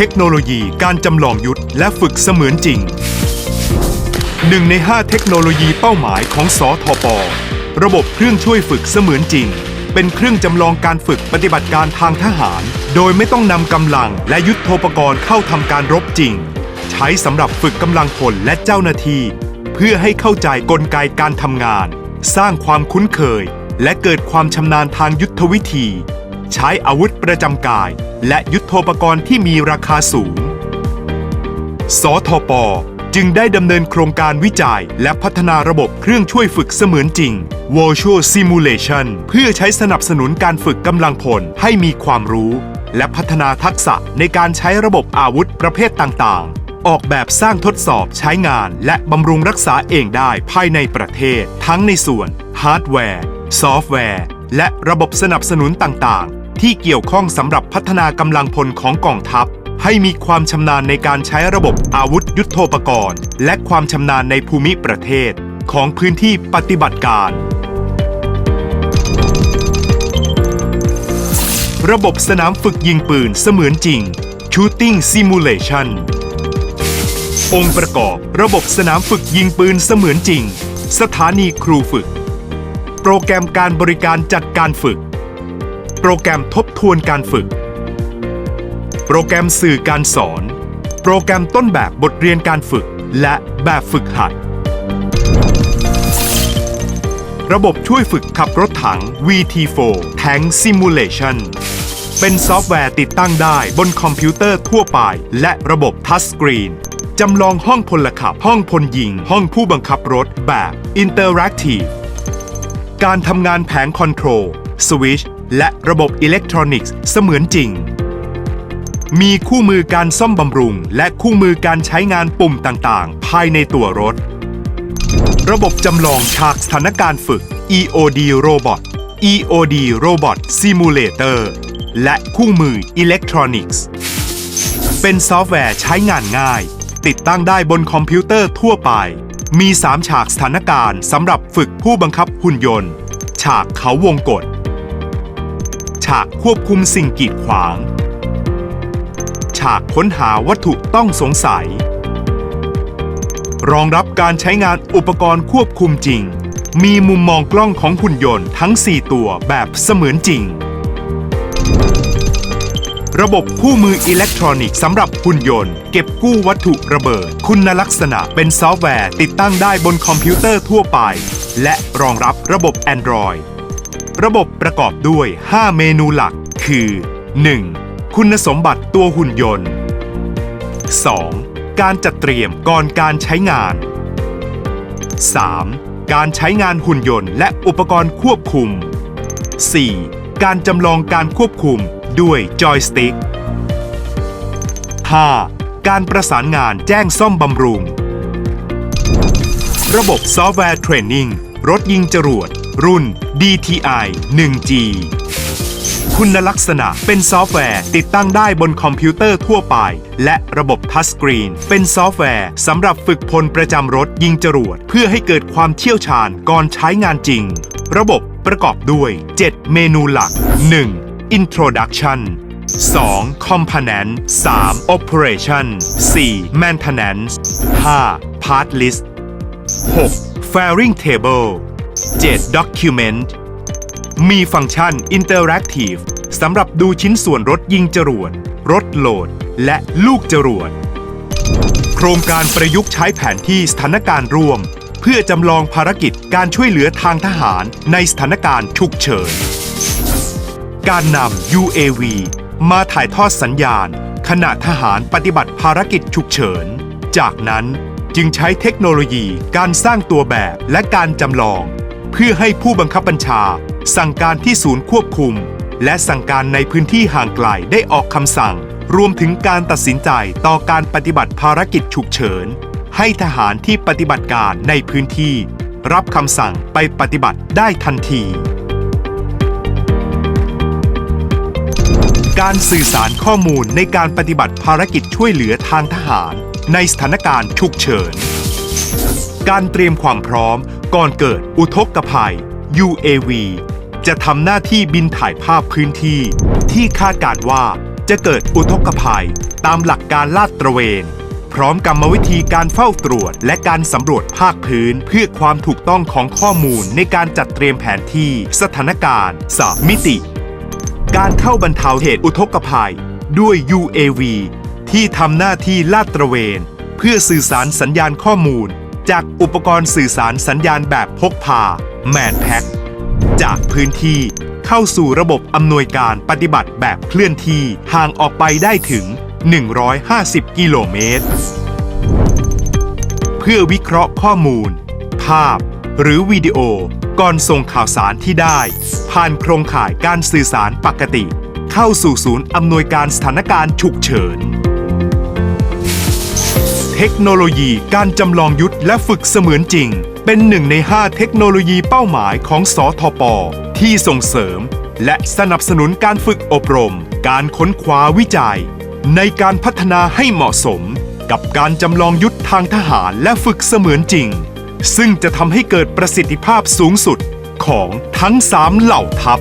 เทคโนโลยีการจำลองยุทธและฝึกเสมือนจริง หนึ่งใน 5 เทคโนโลยีเป้าหมายของสอทประบบเครื่องช่วยฝึกเสมือนจริง เป็นเครื่องจำลองการฝึกปฏิบัติการทางทหาร โดยไม่ต้องนำกำลังและยุทโธปกรณ์เข้าทำการรบจริง ใช้สำหรับฝึกกำลังพลและเจ้าหน้าที่ เพื่อให้เข้าใจกลไกการทำงาน สร้างความคุ้นเคย และเกิดความชำนาญทางยุทธวิธี ใช้อาวุธประจำกายและยุทโธปกรณ์ที่มีราคาสูง สทป จึงได้ดำเนินโครงการวิจัย และพัฒนาระบบเครื่องช่วยฝึกเสมือนจริง Virtual Simulation เพื่อใช้สนับสนุนการฝึกกำลังพลให้มีความรู้ และพัฒนาทักษะในการใช้ระบบอาวุธประเภทต่างๆออกแบบสร้างทดสอบใช้งานและบำรุงรักษาเองได้ภายในประเทศ ทั้งในส่วนฮาร์ดแวร์ ซอฟต์แวร์ และระบบสนับสนุนต่างๆ ที่เกี่ยวข้องสำหรับพัฒนากำลังพลของกองทัพ ให้มีความชำนาญในการใช้ระบบอาวุธยุทโธปกรณ์ และความชำนาญในภูมิประเทศของพื้นที่ปฏิบัติการ ระบบสนามฝึกยิงปืนเสมือนจริง Shooting Simulation องค์ประกอบระบบสนามฝึกยิงปืนเสมือนจริง สถานีครูฝึก โปรแกรมการบริการจัดการฝึก รแกรมทบทวนการฝึก โปรแกรมสื่อการสอน โปรแกรมต้นแบบบทเรียนการฝึก และแบบฝึกหัด ระบบช่วยฝึกขับรถถัง VT4 Tank Simulation เป็นซอฟต์แวร์ติดตั้งได้บนคอมพิวเตอร์ทั่วไป และระบบทัชสกรีนจำลองห้องพลขับ ห้องพลยิง ห้องผู้บังคับรถแบบอินเตอร์แอคทีฟการทำงานแผงคอนโทรลสวิช และระบบอิเล็กทรอนิกส์เสมือนจริง มีคู่มือการซ่อมบำรุง และคู่มือการใช้งานปุ่มต่างๆ ภายในตัวรถ ระบบจำลองฉากสถานการณ์ฝึก EOD Robot EOD Robot Simulator และคู่มืออิเล็กทรอนิกส์ เป็นซอฟต์แวร์ใช้งานง่าย ติดตั้งได้บนคอมพิวเตอร์ทั่วไป มี 3 ฉากสถานการณ์สำหรับฝึกผู้บังคับหุ่นยนต์ ฉากเขาวงกฏ ฉากควบคุมสิ่งกีดขวาง ฉากค้นหาวัตถุต้องสงสัย รองรับการใช้งานอุปกรณ์ควบคุมจริง มีมุมมองกล้องของหุ่นยนต์ทั้ง 4 ตัวแบบเสมือนจริง ระบบคู่มืออิเล็กทรอนิกส์สำหรับหุ่นยนต์ เก็บกู้วัตถุระเบิด คุณลักษณะเป็นซอฟต์แวร์ติดตั้งได้บนคอมพิวเตอร์ทั่วไป และรองรับระบบ Android ระบบประกอบด้วย 5 เมนูหลัก คือ 1. คุณสมบัติตัวหุ่นยนต์ 2. การจัดเตรียมก่อนการใช้งาน 3. การใช้งานหุ่นยนต์และอุปกรณ์ควบคุม 4. การจำลองการควบคุมด้วยจอยสติ๊ก 5. การประสานงานแจ้งซ่อมบำรุง ระบบซอฟต์แวร์เทรนนิ่งรถยิงจรวด รุ่น DTI 1G คุณลักษณะเป็นซอฟต์แวร์ติดตั้งได้บนคอมพิวเตอร์ทั่วไป และระบบทัชสกรีน เป็นซอฟต์แวร์สำหรับฝึกพลประจำรถยิงจรวด เพื่อให้เกิดความเชี่ยวชาญก่อนใช้งานจริง ระบบประกอบด้วย 7 เมนูหลัก 1. Introduction 2. Component 3. Operation 4. Maintenance 5. Part List 6. Fairing Table 7. Document มีฟังก์ชัน Interactive สำหรับดูชิ้นส่วนรถยิงจรวด รถโหลด และลูกจรวด โครงการประยุกต์ใช้แผนที่สถานการณ์ร่วม เพื่อจำลองภารกิจการช่วยเหลือทางทหารในสถานการณ์ฉุกเฉิน การนำ UAV มาถ่ายทอดสัญญาณ ขณะทหารปฏิบัติภารกิจฉุกเฉิน จากนั้นจึงใช้เทคโนโลยีการสร้างตัวแบบและการจำลอง พื่อให้ผู้บังคับบัญชา สั่งการที่ศูนย์ควบคุม และสั่งการในพื้นที่ห่างไกลได้ออกคำสั่ง รวมถึงการตัดสินใจต่อการปฏิบัติภารกิจฉุกเฉิน ให้ทหารที่ปฏิบัติการในพื้นที่ รับคำสั่งไปปฏิบัติได้ทันที การสื่อสารข้อมูลในการปฏิบัติภารกิจช่วยเหลือทางทหาร ในสถานการณ์ฉุกเฉิน การเตรียมความพร้อม ก่อนเกิดอุทกภัย UAV จะทำหน้าที่บินถ่ายภาพพื้นที่ ที่คาดการว่าจะเกิดอุทกภัยตามหลักการลาดตระเวน พร้อมกรรมวิธีการเฝ้าตรวจ และการสำรวจภาคพื้นเพื่อความถูกต้องของข้อมูลในการจัดเตรียมแผนที่สถานการณ์สามมิติ การเข้าบรรเทาเหตุอุทกภัย ด้วย UAV ที่ทำหน้าที่ลาดตระเวน เพื่อสื่อสารสัญญาณข้อมูล จากอุปกรณ์สื่อสารสัญญาณแบบพกพา แมนแพ็คจากพื้นที่เข้าสู่ระบบอำนวยการปฏิบัติแบบเคลื่อนที่ห่างออกไปได้ถึง 150 กิโลเมตร เพื่อวิเคราะห์ข้อมูล ภาพ หรือวิดีโอก่อนส่งข่าวสารที่ได้ ผ่านโครงข่ายการสื่อสารปกติ เข้าสู่ศูนย์อำนวยการสถานการณ์ฉุกเฉิน เทคโนโลยีการจำลองยุทธและฝึกเสมือนจริง เป็นหนึ่งใน 5 เทคโนโลยีเป้าหมายของสทป ที่ส่งเสริม และสนับสนุนการฝึกอบรม การค้นคว้าวิจัย ในการพัฒนาให้เหมาะสม กับการจำลองยุทธทางทหารและฝึกเสมือนจริง ซึ่งจะทำให้เกิดประสิทธิภาพสูงสุดของทั้ง 3 เหล่าทัพ